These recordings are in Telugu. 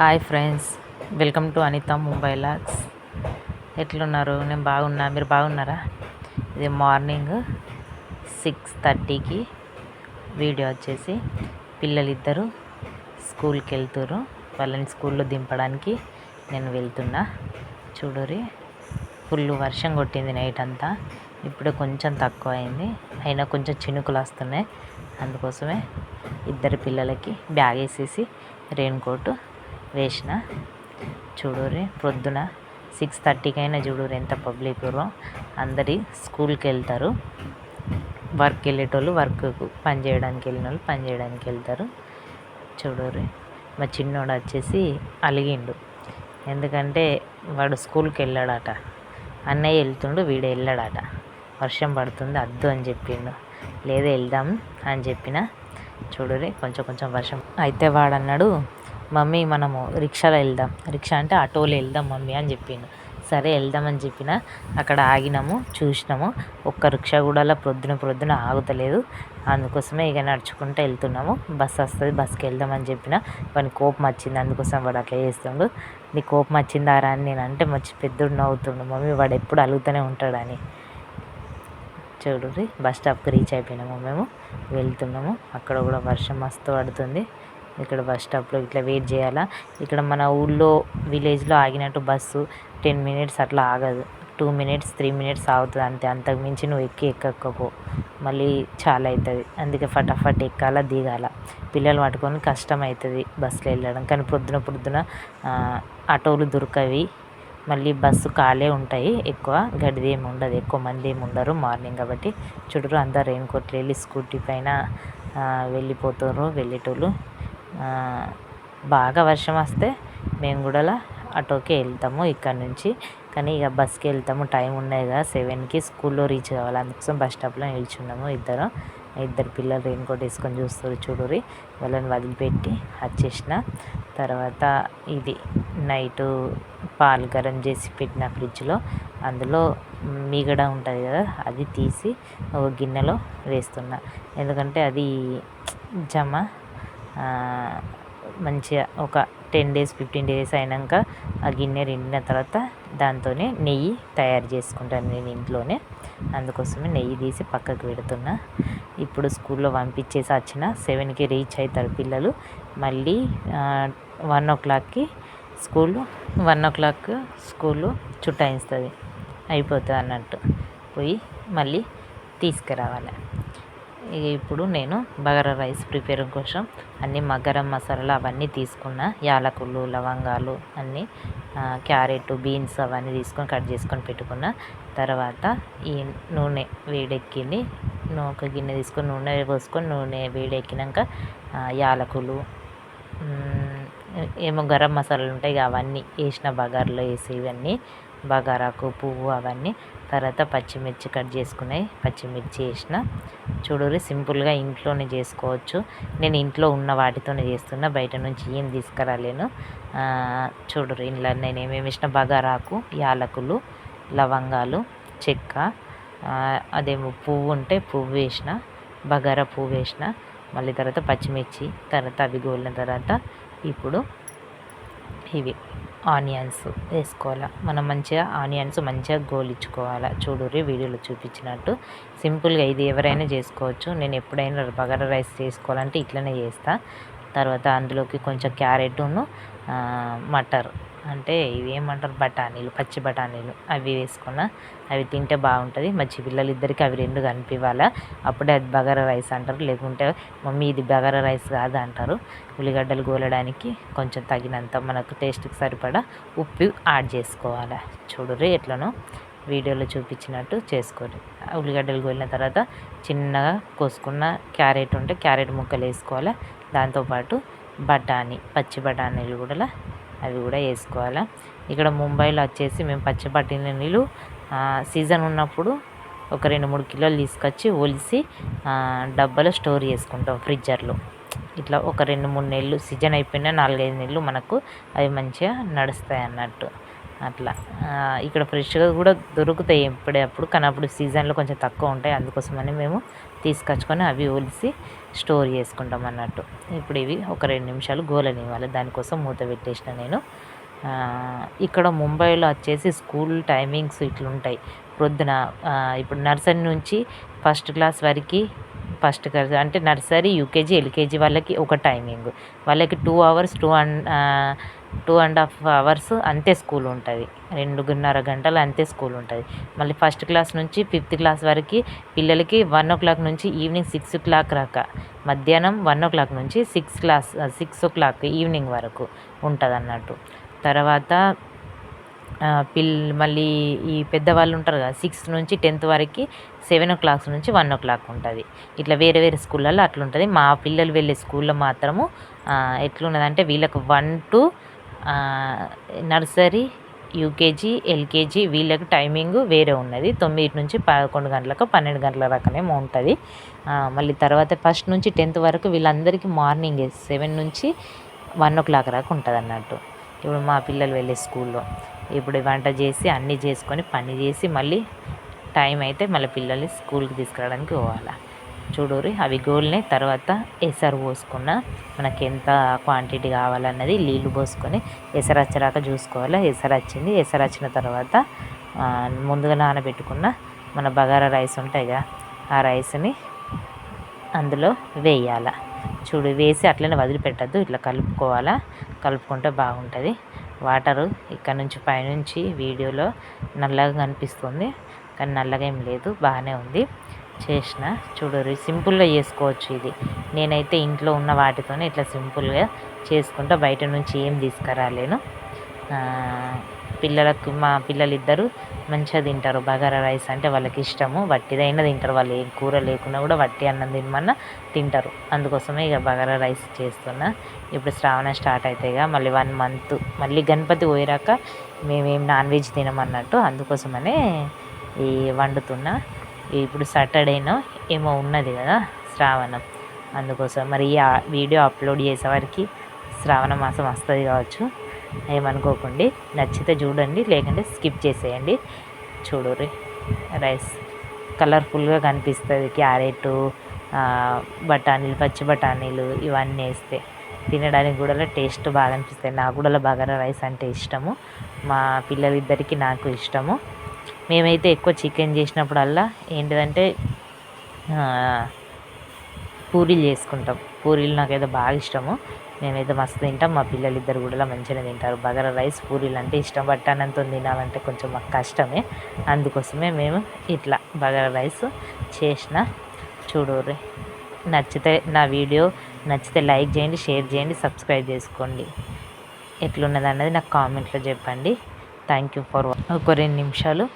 Hi friends welcome to Anitha Mumbai vlogs ఎట్లున్నారు? నేను బాగున్నా. మీరు బాగున్నారా? ఇది మార్నింగ్ సిక్స్ థర్టీకి వీడియో వచ్చేసి పిల్లలిద్దరూ స్కూల్కి వెళ్తున్నారు వాళ్ళని స్కూల్లో దింపడానికి నేను వెళ్తున్నా. చూడురి ఫుల్ వర్షం కొట్టింది నైట్ అంతా. ఇప్పుడు కొంచెం తక్కువ అయింది అయినా కొంచెం చినుకులు వస్తున్నాయి. అందుకోసమే ఇద్దరు పిల్లలకి బ్యాగ్ వేసేసి రెయిన్ కోటు వేసిన. చూడురే ప్రొద్దున సిక్స్ థర్టీకి అయినా ఎంత పబ్లిక్ అందరి స్కూల్కి వెళ్తారు వర్క్ వెళ్ళేటోళ్ళు వర్క్ పని చేయడానికి వెళ్ళిన వాళ్ళు పని చేయడానికి వెళ్తారు చూడురి మా చిన్నోడు వచ్చేసి అలిగిండు. ఎందుకంటే వాడు స్కూల్కి వెళ్ళాడట అన్నయ్య వెళ్తుండు వీడు వెళ్ళాడట వర్షం పడుతుంది అద్దు అని చెప్పిండు. లేదా వెళ్దాం అని చెప్పిన. చూడురే కొంచెం కొంచెం వర్షం. అయితే వాడన్నాడు మమ్మీ మనము రిక్షాలో వెళ్దాం. రిక్షా అంటే ఆటోలో వెళ్దాం మమ్మీ అని చెప్పిండు. సరే వెళ్దామని చెప్పిన అక్కడ ఆగినాము చూసినాము. ఒక్క రిక్షా కూడా ప్రొద్దున ప్రొద్దున ఆగుతలేదు. అందుకోసమే ఇక నడుచుకుంటూ వెళ్తున్నాము. బస్సు వస్తుంది బస్సుకి వెళ్దామని చెప్పిన వాడిని కోపం వచ్చింది. అందుకోసం వాడు అట్లా చేస్తుండు. నీ కోపం వచ్చిందారా? అని నేను అంటే మంచి పెద్దోడు నవ్వుతుండు. మమ్మీ వాడు ఎప్పుడు అలుగుతూనే ఉంటాడని. చూడు బస్ స్టాప్కి రీచ్ అయిపోయినాము మేము. వెళ్తున్నాము. అక్కడ కూడా వర్షం మస్తు పడుతుంది. ఇక్కడ బస్ స్టాప్లో ఇట్లా వెయిట్ చేయాలా? ఇక్కడ మన ఊళ్ళో విలేజ్లో ఆగినట్టు బస్సు టెన్ మినిట్స్ అట్లా ఆగదు. టూ మినిట్స్ త్రీ మినిట్స్ ఆగుతుంది అంతే. అంతకు మించి నువ్వు ఎక్కి ఎక్కకపో. మళ్ళీ చాలా అవుతుంది అందుకే ఫటాఫట్ ఎక్కాల దిగాల. పిల్లలు పట్టుకొని కష్టం అవుతుంది బస్సులో వెళ్ళడం. కానీ పొద్దున పొద్దున ఆటోలు దొరకవి. మళ్ళీ బస్సు ఖాళీ ఉంటాయి ఎక్కువ. గడిది ఏమి ఉండదు. ఎక్కువ మంది ఏమి ఉండరు మార్నింగ్ కాబట్టి. చుట్టూ అందరు రెయిన్ కోట్లు వెళ్ళి స్కూటీ పైన వెళ్ళిపోతారు వెళ్ళేటోళ్ళు. బాగా వర్షం వస్తే మేము కూడా ఆటోకే వెళ్తాము ఇక్కడ నుంచి. కానీ ఇక బస్కి వెళ్తాము. టైం ఉన్నాయి కదా సెవెన్కి స్కూల్లో రీచ్ కావాలి. అందుకోసం బస్ స్టాప్లో నిల్చున్నాము ఇద్దరు. ఇద్దరు పిల్లలు రెయిన్ కోట్ వేసుకొని చూస్తారు చూడురి వాళ్ళని వదిలిపెట్టి వచ్చేసిన. తర్వాత ఇది నైటు పాలు గరం చేసి పెట్టిన ఫ్రిడ్జ్లో అందులో మీగడ ఉంటుంది కదా అది తీసి ఒక గిన్నెలో వేస్తున్నా. ఎందుకంటే అది జమ మంచిగా ఒక టెన్ డేస్ ఫిఫ్టీన్ డేస్ అయినాక ఆ గిన్నె నిండిన తర్వాత దాంతోనే నెయ్యి తయారు చేసుకుంటాను నేను ఇంట్లోనే. అందుకోసమే నెయ్యి తీసి పక్కకు పెడుతున్నా. ఇప్పుడు స్కూల్లో పంపించేసి వచ్చిన సెవెన్కి రీచ్ అవుతారు పిల్లలు. మళ్ళీ వన్ ఓ క్లాక్కి స్కూల్ వన్ ఓ క్లాక్ స్కూల్లో చుట్టాయిస్తుంది అయిపోతుంది అన్నట్టు పోయి మళ్ళీ తీసుకురావాలి. ఇప్పుడు నేను బగారా రైస్ ప్రిపేర్ కోసం అన్ని మగ్గరం మసాలాలు అవన్నీ తీసుకున్న యాలకులు లవంగాలు అన్నీ క్యారెట్ బీన్స్ అవన్నీ తీసుకొని కట్ చేసుకొని పెట్టుకున్న. తర్వాత ఈ నూనె వేడెక్కింది. ఒక గిన్నె తీసుకొని నూనె పోసుకొని నూనె వేడెక్కినాక యాలకులు ఏమో గరం మసాలాలు ఉంటాయి అవన్నీ వేసిన బగార్లో వేసి ఇవన్నీ బగారాకు పువ్వు అవన్నీ తర్వాత పచ్చిమిర్చి కట్ చేసుకున్నాయి. పచ్చిమిర్చి వేసిన. చూడరి సింపుల్గా ఇంట్లోనే చేసుకోవచ్చు. నేను ఇంట్లో ఉన్న వాటితోనే చేస్తున్నా. బయట నుంచి ఏం తీసుకురాలేను. చూడరు ఇంట్లో నేను ఏమేమి వేసిన? బగారాకు యాలకులు లవంగాలు చెక్క అదేమో పువ్వు ఉంటే పువ్వు వేసిన బగారా పువ్వు వేసిన మళ్ళీ తర్వాత పచ్చిమిర్చి తర్వాత అవి గోలిన తర్వాత ఇప్పుడు ఇవి. ఆనియన్స్ వేసుకోవాలి? మనం మంచిగా ఆనియన్స్ మంచిగా గోలించుకోవాలి? చూడుర్రి వీడియోలో చూపించినట్టు. సింపుల్గా ఇది ఎవరైనా చేసుకోవచ్చు. నేను ఎప్పుడైనా బగారా రైస్ చేసుకోవాలంటే ఇట్లనే చేస్తా. తర్వాత అందులోకి కొంచెం క్యారెట్ను మటర్. అంటే ఇవి ఏమంటారు బఠానీలు పచ్చి బఠానీలు అవి వేసుకున్న అవి తింటే బాగుంటుంది. మంచి పిల్లలు ఇద్దరికి అవి రెండు కనిపివ్వాలా. అప్పుడే అది బగారా రైస్ అంటారు. లేకుంటే మమ్మీ ఇది బగారా రైస్ కాదు అంటారు. ఉల్లిగడ్డలు గోలడానికి కొంచెం తగినంత మనకు టేస్ట్కి సరిపడా ఉప్పు యాడ్ చేసుకోవాలి. చూడరు ఎట్లనో వీడియోలో చూపించినట్టు చేసుకోండి. ఉల్లిగడ్డలు గోలిన తర్వాత చిన్నగా కోసుకున్న క్యారెట్ ఉంటే క్యారెట్ ముక్కలు వేసుకోవాలి. దాంతోపాటు బఠానీ పచ్చి బఠానీలు కూడా అవి కూడా వేసుకోవాలి. ఇక్కడ ముంబైలో వచ్చేసి మేము పచ్చి నీళ్ళు సీజన్ ఉన్నప్పుడు ఒక రెండు మూడు కిలోలు తీసుకొచ్చి ఒలిసి డబ్బాలో స్టోర్ చేసుకుంటాం ఫ్రిడ్జర్లో. ఇట్లా ఒక రెండు మూడు నెలలు సీజన్ అయిపోయినా నాలుగైదు నెలలు మనకు అవి మంచిగా నడుస్తాయి అన్నట్టు. అట్లా. ఇక్కడ ఫ్రెష్గా కూడా దొరుకుతాయి ఎప్పుడప్పుడు కానీ అప్పుడు సీజన్లో కొంచెం తక్కువ ఉంటాయి. అందుకోసమని మేము తీసుకొచ్చుకొని అవి ఒలిసి స్టోర్ చేసుకుంటాం అన్నట్టు. ఇప్పుడు ఇవి ఒక రెండు నిమిషాలు గోలనివ్వాలి. దానికోసం మూత పెట్టేసిన నేను. ఇక్కడ ముంబైలో వచ్చేసి స్కూల్ టైమింగ్స్ ఇట్లుంటాయి. ప్రొద్దున ఇప్పుడు నర్సరీ నుంచి ఫస్ట్ క్లాస్ వరకు ఫస్ట్ క్లాస్ అంటే నర్సరీ యూకేజీ ఎల్కేజీ వాళ్ళకి ఒక టైమింగ్. వాళ్ళకి two hours two and two and half hours అంతే స్కూల్ ఉంటుంది. రెండున్నర గంటలు అంతే స్కూల్ ఉంటుంది. మళ్ళీ ఫస్ట్ క్లాస్ నుంచి ఫిఫ్త్ క్లాస్ వరకు పిల్లలకి వన్ ఓ క్లాక్ నుంచి ఈవినింగ్ సిక్స్ ఓ క్లాక్ రాక మధ్యాహ్నం వన్ ఓ క్లాక్ నుంచి six class six o'clock evening వరకు ఉంటుంది అన్నట్టు తర్వాత పిల్ మళ్ళీ ఈ పెద్దవాళ్ళు ఉంటారు కదా సిక్స్త్ నుంచి టెన్త్ వరకు సెవెన్ ఓ క్లాక్ నుంచి వన్ ఓ క్లాక్ ఉంటుంది. ఇట్లా వేరే వేరే స్కూళ్ళల్లో అట్లా ఉంటుంది మా పిల్లలు వెళ్ళే స్కూల్లో మాత్రము ఎట్లున్నదంటే వీళ్ళకు one two nursery UKG LKG వీళ్ళకి టైమింగ్ వేరే ఉన్నది. తొమ్మిది నుంచి పదకొండు గంటలకు పన్నెండు గంటల రకనేమో ఉంటుంది. మళ్ళీ తర్వాత ఫస్ట్ నుంచి టెన్త్ వరకు వీళ్ళందరికీ మార్నింగ్ సెవెన్ నుంచి వన్ ఓ క్లాక్ దాకా ఉంటుంది అన్నట్టు ఇప్పుడు మా పిల్లలు వెళ్ళే స్కూల్లో. ఇప్పుడు వంట చేసి అన్నీ చేసుకొని పని చేసి మళ్ళీ టైం అయితే మళ్ళీ పిల్లల్ని స్కూల్కి తీసుకురావడానికి పోవాలి. చూడూరి. అవి గోల్ని తర్వాత ఎసరు పోసుకున్న మనకి ఎంత క్వాంటిటీ కావాలన్నది నీళ్ళు పోసుకొని ఎసరు వచ్చరాక చూసుకోవాలి. ఎసరు వచ్చింది ఎసరు వచ్చిన తర్వాత ముందుగా నానబెట్టుకున్న మన బగారా రైస్ ఉంటాయిగా ఆ రైస్ని అందులో వేయాలి. చూడు వేసి అట్లనే వదిలిపెట్టద్దు. ఇట్లా కలుపుకోవాలా. కలుపుకుంటే బాగుంటుంది. వాటరు ఇక్కడ నుంచి పైనుంచి వీడియోలో నల్లగా కనిపిస్తుంది. కానీ నల్లగా ఏం లేదు. బాగానే ఉంది. చేసిన. చూడరు సింపుల్గా చేసుకోవచ్చు ఇది. నేనైతే ఇంట్లో ఉన్న వాటితోనే ఇట్లా సింపుల్గా చేసుకుంటా. బయట నుంచి ఏం తీసుకురాలేను. పిల్లలకు మా పిల్లలిద్దరూ మంచిగా తింటారు. బగారా రైస్ అంటే వాళ్ళకి ఇష్టము. వట్టిదైనా తింటారు. వాళ్ళు ఏం కూర లేకున్నా కూడా వట్టి అన్నం తినమన్నా తింటారు. అందుకోసమే ఇక బగారా రైస్ చేస్తున్నా. ఇప్పుడు శ్రావణ స్టార్ట్ అవుతాయిగా మళ్ళీ వన్ మంత్ మళ్ళీ గణపతి పోయాక మేమేం నాన్ వెజ్ తినమన్నట్టు అందుకోసమనే ఈ వండుతున్నా. ఇప్పుడు సాటర్డేనో ఏమో ఉన్నది కదా శ్రావణం. అందుకోసం మరి ఈ వీడియో అప్లోడ్ చేసేవారికి శ్రావణ మాసం వస్తుంది కావచ్చు. ఏమనుకోకండి నచ్చితే చూడండి లేకుంటే స్కిప్ చేసేయండి. చూడుర్రి రైస్ కలర్ఫుల్గా కనిపిస్తుంది క్యారెట్ బఠానీలు పచ్చి బఠానీలు ఇవన్నీ వేస్తే. తినడానికి కూడా టేస్ట్ బాగా అనిపిస్తాయి నాకు కూడా బగారా రైస్ అంటే ఇష్టము. మా పిల్లలిద్దరికీ నాకు ఇష్టము. మేమైతే ఎక్కువ చికెన్ చేసినప్పుడల్లా ఏంటిదంటే పూరీలు చేసుకుంటాం. పూరీలు నాకైతే బాగా ఇష్టము. మేమైతే మస్తు తింటాం. మా పిల్లలు ఇద్దరు కూడా మంచిగా తింటారు. బగారా రైస్ పూరీలు అంటే ఇష్టం. బట్టానంతో తినాలంటే కొంచెం మాకు కష్టమే. అందుకోసమే మేము ఇట్లా బగారా రైస్ చేసిన. చూడూరి నచ్చితే నా వీడియో నచ్చితే లైక్ చేయండి షేర్ చేయండి సబ్స్క్రైబ్ చేసుకోండి. ఎట్లున్నది అన్నది నాకు కామెంట్లో చెప్పండి. థ్యాంక్ యూ ఫర్ ఒక రెండు నిమిషాలు.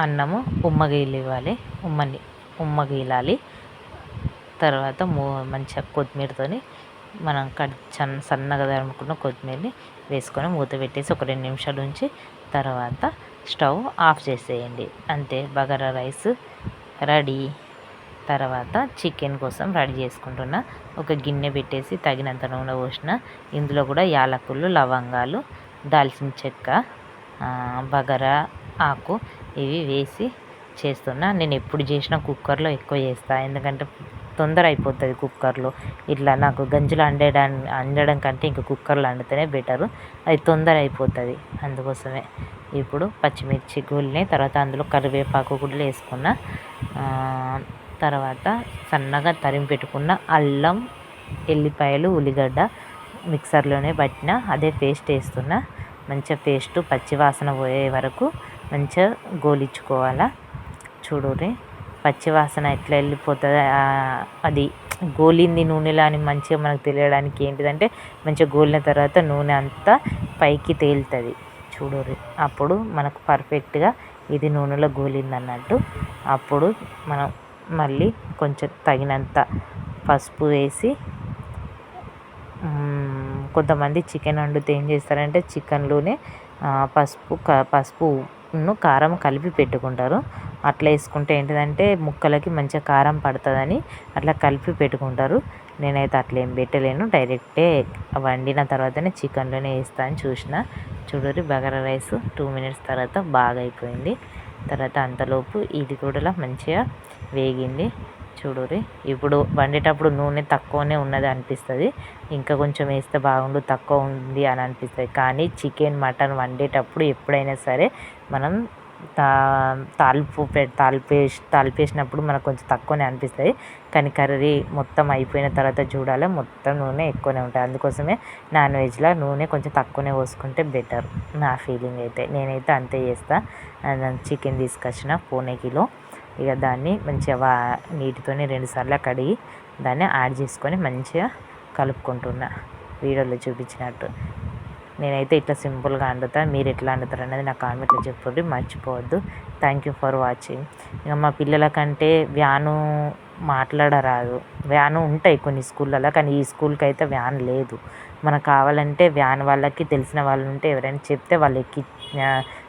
అన్నము ఉమ్మగీలివ్వాలి ఉమ్మని ఉమ్మగీలాలి. తర్వాత మూ మంచిగా కొత్తిమీరతోని మనం కట్ సన్న సన్నగా తరుముకున్న కొత్తిమీరని వేసుకొని మూత పెట్టేసి ఒక రెండు నిమిషాలు ఉంచి తర్వాత స్టవ్ ఆఫ్ చేసేయండి. అంతే బగారా రైస్ రెడీ. తర్వాత చికెన్ కోసం రెడీ చేసుకుంటున్న ఒక గిన్నె పెట్టేసి తగినంత నూనె పోసిన ఇందులో కూడా యాలకులు లవంగాలు దాల్చిన చెక్క బగారా ఆకు ఇవి వేసి చేస్తున్నా. నేను ఎప్పుడు చేసినా కుక్కర్లో ఎక్కువ చేస్తాను ఎందుకంటే తొందర అయిపోతుంది కుక్కర్లో. ఇట్లా నాకు గంజులు అండేదాన్ని అండడం కంటే ఇంకా కుక్కర్లో వండితేనే బెటరు. అది తొందర అయిపోతుంది అందుకోసమే. ఇప్పుడు పచ్చిమిర్చి గుల్ని తర్వాత అందులో కరివేపాకు కూడా వేసుకున్న. తర్వాత సన్నగా తరిమి పెట్టుకున్న అల్లం ఎల్లిపాయలు ఉల్లిగడ్డ మిక్సర్లోనే పట్టిన. అదే పేస్ట్ వేస్తున్నా. మంచిగా పేస్ట్ పచ్చివాసన పోయే వరకు మంచిగా గోలించుకోవాలా? చూడుర్రి పచ్చివాసన ఎట్లా వెళ్ళిపోతుంది? అది గోలింది నూనెలో అని మంచిగా మనకు తెలియడానికి ఏంటిదంటే మంచిగా గోలిన తర్వాత నూనె అంతా పైకి తేలుతుంది. చూడుర్రి అప్పుడు మనకు పర్ఫెక్ట్గా ఇది నూనెలో గోలింది అన్నట్టు అప్పుడు మనం మళ్ళీ కొంచెం తగినంత పసుపు వేసి కొంతమంది చికెన్ వండితే ఏం చేస్తారంటే చికెన్లోనే పసుపు పసుపు కారం కలిపి పెట్టుకుంటారు. అట్లా వేసుకుంటే ఏంటిదంటే ముక్కలకి మంచిగా కారం పడుతుందని అట్లా కలిపి పెట్టుకుంటారు. నేనైతే అట్లా ఏం పెట్టలేను. డైరెక్టే వండిన తర్వాతనే చికెన్లోనే వేస్తా అని చూసిన. చూడరి బగారా రైస్ టూ మినిట్స్ తర్వాత బాగా అయిపోయింది తర్వాత అంతలోపు ఇది కూడా మంచిగా వేగింది. చూడురి ఇప్పుడు వండేటప్పుడు నూనె తక్కువనే ఉన్నది అనిపిస్తుంది. ఇంకా కొంచెం వేస్తే బాగుండు తక్కువ ఉంది అని అనిపిస్తుంది. కానీ చికెన్ మటన్ వండేటప్పుడు ఎప్పుడైనా సరే మనం తా తాలింపు పె తాలింపు వేసి మనకు కొంచెం తక్కువనే అనిపిస్తుంది. కానీ కర్రీ మొత్తం అయిపోయిన తర్వాత చూడాలి మొత్తం నూనె ఎక్కువనే ఉంటుంది అందుకోసమే నాన్ వెజ్లో నూనె కొంచెం తక్కువనే పోసుకుంటే బెటర్ నా ఫీలింగ్ అయితే. నేనైతే అంతే చేస్తాను చికెన్ తీసుకొచ్చిన పూణే కిలో. ఇక దాన్ని మంచిగా వా నీటితోని రెండుసార్లు కడిగి దాన్ని యాడ్ చేసుకొని మంచిగా కలుపుకుంటున్నా. వీడియోలో చూపించినట్టు. నేనైతే ఇట్లా సింపుల్గా వండుతా. మీరు ఎట్లా వండుతారు అనేది నా కామెంట్లో చెప్పండి. మర్చిపోవద్దు. థ్యాంక్ యూ ఫర్ వాచింగ్ ఇక మా పిల్లలకంటే వ్యాను మాట్లాడరాదు. వ్యాను ఉంటాయి కొన్ని స్కూళ్ళలో కానీ ఈ స్కూల్కి అయితే వ్యాన్ లేదు. మనకు కావాలంటే వ్యాన్ వాళ్ళకి తెలిసిన వాళ్ళు ఉంటే ఎవరైనా చెప్తే వాళ్ళు ఎక్కి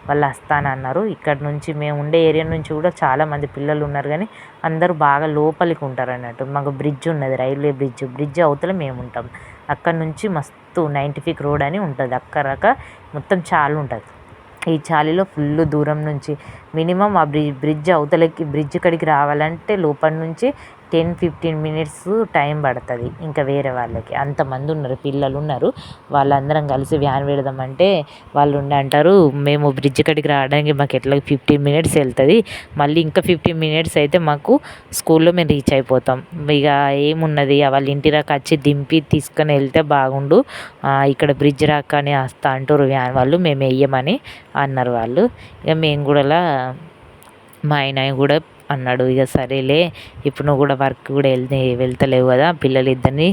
వాళ్ళు వస్తానన్నారు. ఇక్కడ నుంచి మేము ఉండే ఏరియా నుంచి కూడా చాలామంది పిల్లలు ఉన్నారు కానీ అందరూ బాగా లోపలికి ఉంటారు అన్నట్టు మాకు బ్రిడ్జ్ ఉన్నది రైల్వే బ్రిడ్జ్ బ్రిడ్జ్ అవతల మేము ఉంటాం. అక్కడ నుంచి మస్తు నైంటిఫిక్ రోడ్ అని ఉంటుంది. అక్కడక మొత్తం చాలు ఉంటుంది. ఈ చాలీలో ఫుల్ దూరం నుంచి మినిమం ఆ బ్రిడ్జ్ బ్రిడ్జ్ అవతలకి బ్రిడ్జ్ కాడికి రావాలంటే లోపల నుంచి టెన్ ఫిఫ్టీన్ మినిట్స్ టైం పడుతుంది ఇంకా వేరే వాళ్ళకి. అంతమంది ఉన్నారు పిల్లలు ఉన్నారు. వాళ్ళందరం కలిసి వ్యాన్ పెడదామంటే వాళ్ళు ఉండి అంటారు మేము బ్రిడ్జ్ కాడికి రావడానికి మాకు ఎట్లా ఫిఫ్టీన్ మినిట్స్ వెళ్తుంది. మళ్ళీ ఇంకా ఫిఫ్టీన్ మినిట్స్ అయితే మాకు స్కూల్లో మేము రీచ్ అయిపోతాం. ఇక ఏమున్నది? వాళ్ళ ఇంటి రాక వచ్చి దింపి తీసుకొని వెళ్తే బాగుండు. ఇక్కడ బ్రిడ్జ్ రాక అని వస్తా అంటారు వ్యాన్ వాళ్ళు మేము వేయమని అన్నారు వాళ్ళు. ఇక మేము కూడా మా ఆయన కూడా అన్నాడు. ఇక సరేలే ఇప్పుడు నువ్వు కూడా వర్క్ కూడా వెళ్తే వెళ్తలేవు కదా పిల్లలు ఇద్దరిని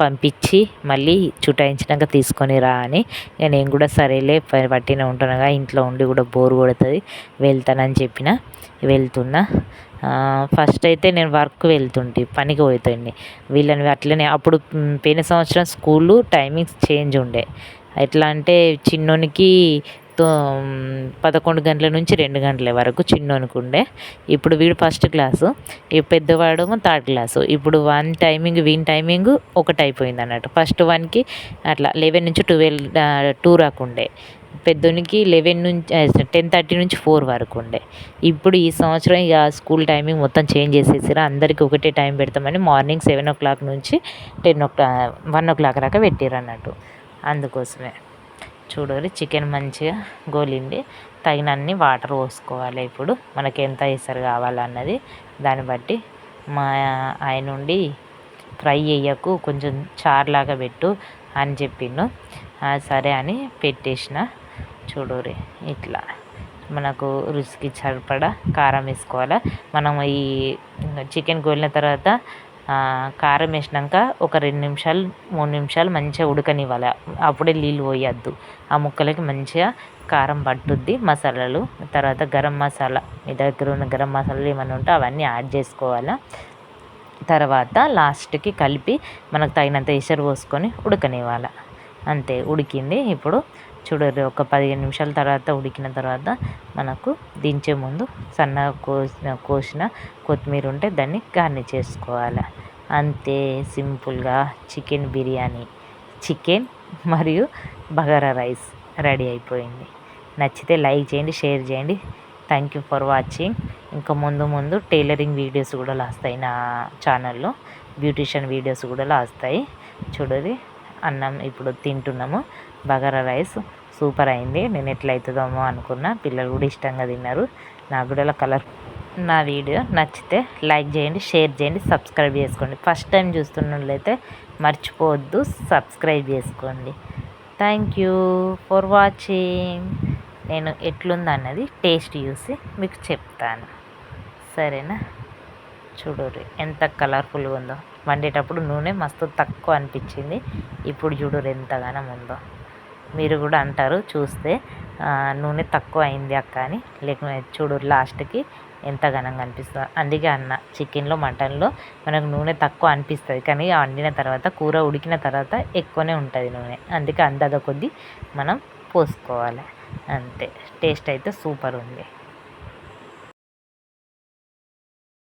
పంపించి మళ్ళీ చుటాయించినాక తీసుకొని రా అని. ఇక నేను కూడా సరేలే పట్టిన ఉంటున్నాగా ఇంట్లో ఉండి కూడా బోర్ కొడుతుంది వెళ్తానని చెప్పిన వెళ్తున్నా. ఫస్ట్ అయితే నేను వర్క్ వెళ్తుంటే పనికి పోతుండే వీళ్ళని అట్లనే అప్పుడు పోయిన సంవత్సరం స్కూలు టైమింగ్స్ చేంజ్ ఉండే. ఎట్లా అంటే చిన్నోనికి పదకొండు గంటల నుంచి రెండు గంటల వరకు చిన్నోనికి ఉండే ఇప్పుడు వీడు ఫస్ట్ క్లాసు. ఈ పెద్దవాడు థర్డ్ క్లాసు. ఇప్పుడు వన్ టైమింగ్ వీన్ టైమింగ్ ఒకటి అయిపోయింది అన్నట్టు ఫస్ట్ వన్కి అట్లా లెవెన్ నుంచి ట్వెల్వ్ టూ రాకుండే. పెద్దోనికి లెవెన్ నుంచి టెన్ థర్టీ నుంచి ఫోర్ వరకు ఉండే ఇప్పుడు ఈ సంవత్సరం ఇక స్కూల్ టైమింగ్ మొత్తం చేంజ్ చేసేసారు అందరికీ ఒకటే టైం పెడతామని మార్నింగ్ సెవెన్ ఓ క్లాక్ నుంచి ten o'clock one o'clock దాకా పెట్టారు అన్నట్టు. అందుకోసమే. చూడరు చికెన్ మంచిగా గోలింది. తగినన్ని వాటర్ పోసుకోవాలి ఇప్పుడు. మనకి ఎంత ఎసరు కావాలన్నది. దాన్ని బట్టి మా ఆయన నుండి ఫ్రై చేయకు కొంచెం చారులాగా పెట్టు అని చెప్పిండు. సరే అని పెట్టేసిన. చూడురి ఇట్లా మనకు రుచికి సరిపడా కారం వేసుకోవాలి. మనం ఈ చికెన్ గోలిన తర్వాత కారం వేసినాక ఒక రెండు నిమిషాలు మూడు నిమిషాలు మంచిగా ఉడకనివ్వాలి. అప్పుడే నీళ్ళు పోయొద్దు. ఆ ముక్కలకి మంచిగా కారం పట్టుద్ది మసాలాలు తర్వాత గరం మసాలా. మీ దగ్గర ఉన్న గరం మసాలాలు ఏమైనా ఉంటే అవన్నీ యాడ్ చేసుకోవాలి. తర్వాత లాస్ట్కి కలిపి మనకు తగినంత ఎసరు పోసుకొని ఉడకనివ్వాలి. అంతే ఉడికింది. ఇప్పుడు చూడండి ఒక పదిహేను నిమిషాల తర్వాత ఉడికిన తర్వాత మనకు దించే ముందు సన్నగా కోసిన కోసిన కొత్తిమీర ఉంటే దాన్ని గార్నిష్ చేసుకోవాలి. అంతే సింపుల్గా చికెన్ బిర్యానీ. చికెన్ మరియు బగారా రైస్ రెడీ అయిపోయింది. నచ్చితే లైక్ చేయండి షేర్ చేయండి. థ్యాంక్ యూ ఫర్ వాచింగ్ ఇంకా ముందు ముందు టైలరింగ్ వీడియోస్ కూడా లాస్తాయి నా ఛానల్లో. బ్యూటిషియన్ వీడియోస్ కూడా లాస్తాయి. చూడండి. అన్నం ఇప్పుడు తింటున్నాము. బగారా రైస్ సూపర్ అయింది. నేను ఎట్లయితుందేమో అవుతుందేమో అనుకున్నా. పిల్లలు కూడా ఇష్టంగా తిన్నారు. నాకు కూడా కలర్ నా వీడియో నచ్చితే లైక్ చేయండి షేర్ చేయండి సబ్స్క్రైబ్ చేసుకోండి. ఫస్ట్ టైం చూస్తున్నట్లయితే మర్చిపోవద్దు సబ్స్క్రైబ్ చేసుకోండి. Thank you for watching. నేను ఎట్లుందన్నది టేస్ట్ చూసి మీకు చెప్తాను. సరేనా? చూడరు ఎంత కలర్ఫుల్గా ఉందో. వండేటప్పుడు నూనె మస్తు తక్కువ అనిపించింది. ఇప్పుడు చూడరు ఎంతగానో ఉందో. మీరు కూడా అంటారు చూస్తే నూనె తక్కువ అయింది అక్క అని. లేకపోతే చూడు లాస్ట్కి ఎంత ఘనంగా అనిపిస్తుంది అందుకే అన్న చికెన్లో మటన్లో మనకు నూనె తక్కువ అనిపిస్తుంది. కానీ వండిన తర్వాత కూర ఉడికిన తర్వాత ఎక్కువనే ఉంటుంది నూనె. అందుకే అందాద కొద్దీ మనం పోసుకోవాలి. అంతే. టేస్ట్ అయితే సూపర్ ఉంది.